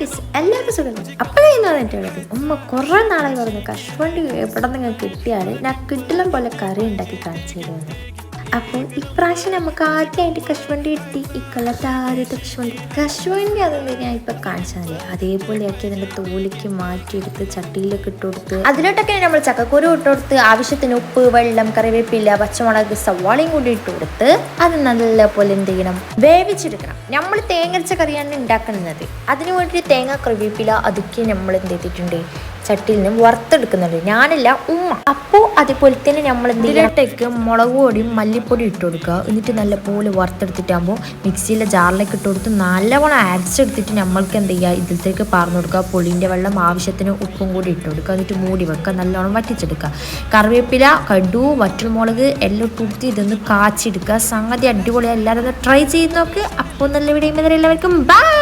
Guys എല്ലാവർക്കും സുഖം അപ്പോഴായിരുന്നു എന്റെ അടുത്ത് ഉമ്മ കുറേ നാളായി പറഞ്ഞു കശുവണ്ടി എവിടെ നിങ്ങൾ കിട്ടിയാൽ ഞാൻ കിട്ടിലും പോലെ കറി ഉണ്ടാക്കി കാണിച്ചു തരുമെന്ന്. അപ്പോൾ ഇപ്രാവശ്യം നമുക്ക് ആദ്യമായിട്ട് കശുവണ്ടി കിട്ടി ഇക്കൊല്ലത്തെ ആദ്യത്തെ കശുവണ്ടി കശുവണ്ടി അതൊന്നും ഞാൻ ഇപ്പം അതേപോലെ ആക്കി അതിന്റെ തോലിക്ക് മാറ്റിയെടുത്ത് ചട്ടിയിലേക്ക് ഇട്ട് കൊടുത്ത് അതിലോട്ടൊക്കെ നമ്മൾ ചക്കക്കുരു ഇട്ട് കൊടുത്ത് ആവശ്യത്തിന് ഉപ്പ് വെള്ളം കറിവേപ്പില പച്ചമുളക് സവാളയും കൂടി ഇട്ട് കൊടുത്ത് അത് നല്ലപോലെ എന്ത് ചെയ്യണം? വേവിച്ചെടുക്കണം. നമ്മൾ തേങ്ങരച്ച കറിയാണ് ഉണ്ടാക്കുന്നത്. അതിനു വേണ്ടിയിട്ട് തേങ്ങ കറിവേപ്പില അതൊക്കെ നമ്മൾ എന്ത് ചെയ്തിട്ടുണ്ട്? ചട്ടിയിൽ നിന്നും വറുത്തെടുക്കുന്നുണ്ട്. ഞാനല്ല ഉമ്മ. അപ്പോൾ അതുപോലെ തന്നെ നമ്മൾ ഇതിലോട്ടേക്ക് മുളക് പൊടിയും മല്ലിപ്പൊടി ഇട്ട് കൊടുക്കുക. എന്നിട്ട് നല്ലപോലെ വറുത്തെടുത്തിട്ടാകുമ്പോൾ മിക്സിയിലെ ജാറിലേക്ക് ഇട്ട് കൊടുത്ത് നല്ലവണ്ണം അരച്ചെടുത്തിട്ട് നമ്മൾക്ക് എന്ത് ചെയ്യുക? ഇതിലത്തേക്ക് പറഞ്ഞു കൊടുക്കുക. പുളിന്റെ വെള്ളം ആവശ്യത്തിന് ഉപ്പും കൂടി ഇട്ട് കൊടുക്കുക. എന്നിട്ട് മൂടി വെക്കുക. നല്ലോണം വറ്റിച്ചെടുക്കുക. കറിവേപ്പില കടു വറ്റൽമുളക് എല്ലാം ഇട്ട് ഇതൊന്ന് കാച്ചെടുക്കുക സംഗതി അടിപൊളിയാണ് എല്ലാവരും ട്രൈ ചെയ്ത് നോക്ക്. അപ്പോൾ നല്ല വീഡിയോ എല്ലാവർക്കും ബൈ